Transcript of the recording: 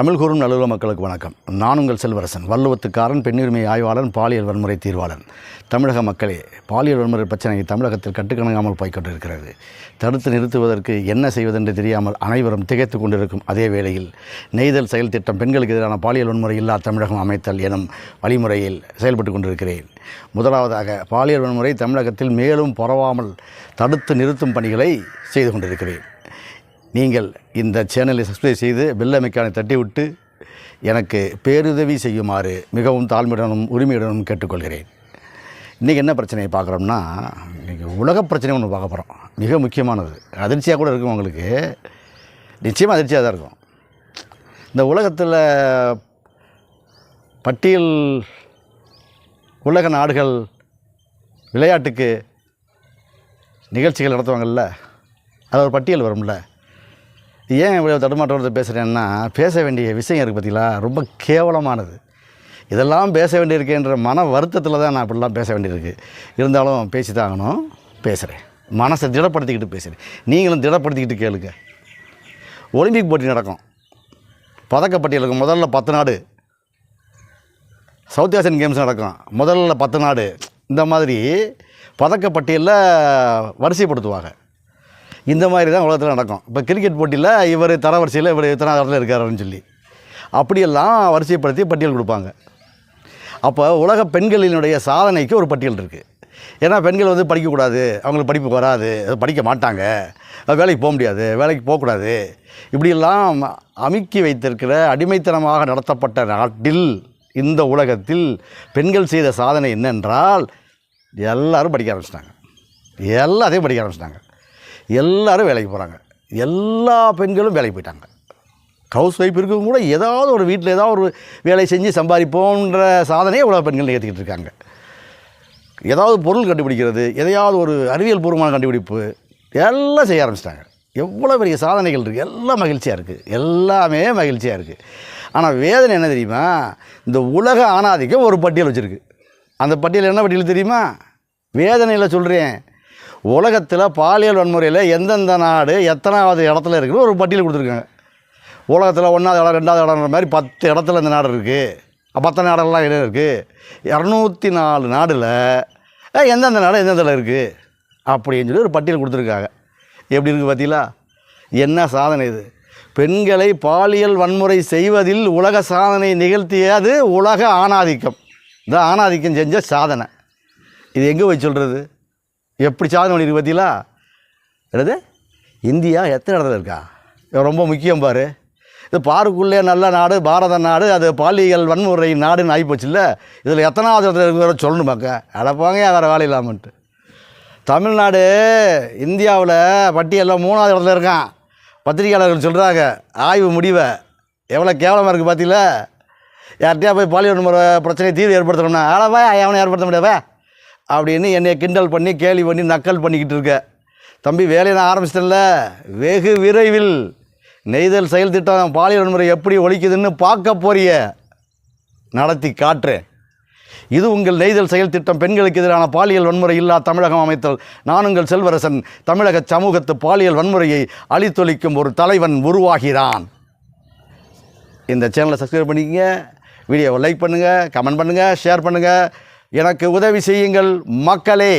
தமிழ் கூறும் நல்லுற மக்களுக்கு வணக்கம். நான் உங்கள் செல்வரசன் வள்ளுவத்துக்காரன் பெண்ணுரிமை ஆய்வாளன் பாலியல் வன்முறை தீர்வாளன். தமிழக மக்களே பாலியல் வன்முறை பிரச்சனை தமிழகத்தில் கட்டுக்கணங்காமல் போய்க்கொண்டிருக்கிறது. தடுத்து நிறுத்துவதற்கு என்ன செய்வதென்று தெரியாமல் அனைவரும் திகைத்து கொண்டிருக்கும் அதே வேளையில் நெய்தல் செயல் திட்டம் பெண்களுக்கு எதிரான பாலியல் வன்முறை இல்லா தமிழகம் அமைத்தல் எனும் வழிமுறையில் செயல்பட்டு கொண்டிருக்கிறேன். முதலாவதாக பாலியல் வன்முறை தமிழகத்தில் மேலும் பரவாமல் தடுத்து நிறுத்தும் பணிகளை செய்து கொண்டிருக்கிறேன். நீங்கள் இந்த சேனலை சப்ஸ்கிரைப் செய்து பெல் அமைக்கானை தட்டி விட்டு எனக்கு பேருதவி செய்யுமாறு மிகவும் தாழ்மையுடனும் உரிமையுடனும் கேட்டுக்கொள்கிறேன். இன்றைக்கி என்ன பிரச்சனையை பார்க்குறோம்னா இன்றைக்கி உலக பிரச்சனை ஒன்று பார்க்க போகிறோம் மிக முக்கியமானது. அதிர்ச்சியாக கூட இருக்கும் உங்களுக்கு. நிச்சயமாக அதிர்ச்சியாக தான் இருக்கும். இந்த உலகத்தில் பட்டியல் உலக நாடுகள் விளையாட்டுக்கு நிகழ்ச்சிகள் நடத்துவாங்கல்ல? அது ஒரு பட்டியல் வரும்ல? ஏன் இவ்வளோ தடுமாற்றத்தை பேசுகிறேன்னா பேச வேண்டிய விஷயம் இருக்குது பார்த்தீங்களா ரொம்ப கேவலமானது. இதெல்லாம் பேச வேண்டியிருக்கேன்ற மன வருத்தத்தில் தான் நான் இப்படிலாம் பேச வேண்டியிருக்கு. இருந்தாலும் பேசி தான் ஆகணும். பேசுகிறேன் மனசை திடப்படுத்திக்கிட்டு பேசுகிறேன் நீங்களும் திடப்படுத்திக்கிட்டு கேளுங்க. ஒலிம்பிக் போட்டி நடக்கும். பதக்கப்பட்டியலுக்கு முதல்ல பத்து நாடு. சவுத் ஏசியன் கேம்ஸ் நடக்கும். முதல்ல பத்து நாடு. இந்த மாதிரி பதக்கப்பட்டியலில் வரிசைப்படுத்துவாங்க. இந்த மாதிரி தான் உலகத்தில் நடக்கும். இப்போ கிரிக்கெட் போட்டியில் இவர் தரவரிசையில் இவர் இத்தனை இடத்துல இருக்காருன்னு சொல்லி. அப்படியெல்லாம் வரிசைப்படுத்தி பட்டியல் கொடுப்பாங்க. அப்போ உலக பெண்களினுடைய சாதனைக்கு ஒரு பட்டியல் இருக்குது ஏன்னா பெண்கள் வந்து படிக்கக்கூடாது அவங்களுக்கு படிப்பு வராது படிக்க மாட்டாங்க. வேலைக்கு போக முடியாது வேலைக்கு போகக்கூடாது. இப்படியெல்லாம் அமுக்கி வைத்திருக்கிற அடிமைத்தனமாக நடத்தப்பட்ட நாட்டில் இந்த உலகத்தில் பெண்கள் செய்த சாதனை என்னென்றால் எல்லோரும் படிக்க ஆரம்பிச்சிட்டாங்க. எல்லாத்தையும் படிக்க ஆரம்பிச்சிட்டாங்க. எல்லோரும் வேலைக்கு போகிறாங்க எல்லா பெண்களும் வேலைக்கு போயிட்டாங்க. ஹவுஸ் ஒய்ஃப் இருக்கவங்க கூட ஏதாவது ஒரு வீட்டில் ஏதாவது ஒரு வேலை செஞ்சு சம்பாதிப்போன்ற சாதனையை உலக பெண்கள் நிகழ்த்திக்கிட்டு இருக்காங்க. ஏதாவது பொருள் கண்டுபிடிக்கிறது எதையாவது ஒரு அறிவியல் பூர்வமான கண்டுபிடிப்பு எல்லாம் செய்ய ஆரம்பிச்சிட்டாங்க. எவ்வளோ பெரிய சாதனைகள் இருக்குது எல்லாம் மகிழ்ச்சியாக இருக்குது எல்லாமே மகிழ்ச்சியாக இருக்குது ஆனால் வேதனை என்ன தெரியுமா? இந்த உலக ஆணாதிக்கம் ஒரு பட்டியல் வச்சுருக்கு. அந்த பட்டியல் என்ன பட்டியல் தெரியுமா? வேதனையில் சொல்கிறேன் உலகத்தில் பாலியல் வன்முறையில் எந்தெந்த நாடு எத்தனாவது இடத்துல இருக்குன்னு ஒரு பட்டியல் கொடுத்துருக்காங்க. உலகத்தில் ஒன்றாவது இடம் ரெண்டாவது இடம்ன்ற மாதிரி பத்து இடத்துல இந்த நாடு இருக்குது பத்து நாடெல்லாம் இடம் இருக்குது இரநூத்தி நாலு நாடில் எந்தெந்த நாடு எந்தெந்த இடம் இருக்குது அப்படின்னு சொல்லி ஒரு பட்டியல் கொடுத்துருக்காங்க. எப்படி இருக்குது பார்த்தீங்களா என்ன சாதனை இது? பெண்களை பாலியல் வன்முறை செய்வதில் உலக சாதனை நிகழ்த்தியது உலக ஆணாதிக்கம். இந்த ஆணாதிக்கம் செஞ்ச சாதனை. இது எங்கே போய் சொல்கிறது எப்படி சாதனை பண்ணியிருக்கு பார்த்தீங்களா? என்னது? இந்தியா எத்தனை இடத்துல இருக்கா? இது ரொம்ப முக்கியம் பாரு. இது பாருக்குள்ளே நல்ல நாடு பாரத நாடு அது பாலியல் வன்முறை நாடுன்னு ஆகிப்போச்சுல்ல. இதில் எத்தனாவது இடத்துல இருக்கிற சொல்லணுமாக்க அடப்பாங்க வேறு வேலை இல்லாமன்ட்டு. தமிழ்நாடு இந்தியாவில் பட்டியலில் மூணாவது இடத்துல இருக்கான். பத்திரிகையாளர்கள் சொல்கிறாங்க ஆய்வு முடிவை. எவ்வளோ கேவலமாக இருக்குது பார்த்தீங்களா? யார்கிட்டயா போய் பாலியல் வன்முறை பிரச்சனையை தீர்வு ஏற்படுத்தணும்னா? அடவா அவனை ஏற்படுத்த முடியாதா? அப்படின்னு என்னை கிண்டல் பண்ணி கேலி பண்ணி நக்கல் பண்ணிக்கிட்டு இருக்க. தம்பி வேலையை நான் ஆரம்பிச்சிட்டேன்ல. வெகு விரைவில் நெய்தல் செயல் திட்டம் பாலியல் வன்முறை எப்படி ஒழிக்குதுன்னு பார்க்க போறிய. நடத்தி காட்டுறேன். இது உங்கள் நெய்தல் செயல் திட்டம். பெண்களுக்கு எதிரான பாலியல் வன்முறை இல்லா தமிழகம் அமைத்தல். நான் உங்கள் செல்வரசன். தமிழக சமூகத்து பாலியல் வன்முறையை அழித்தொழிக்கும் ஒரு தலைவன் உருவாகிறான். இந்த சேனலை சப்ஸ்கிரைப் பண்ணிக்கங்க. வீடியோவை லைக் பண்ணுங்கள் கமெண்ட் பண்ணுங்கள் ஷேர் பண்ணுங்கள் எனக்கு உதவி செய்யுங்கள் மக்களே.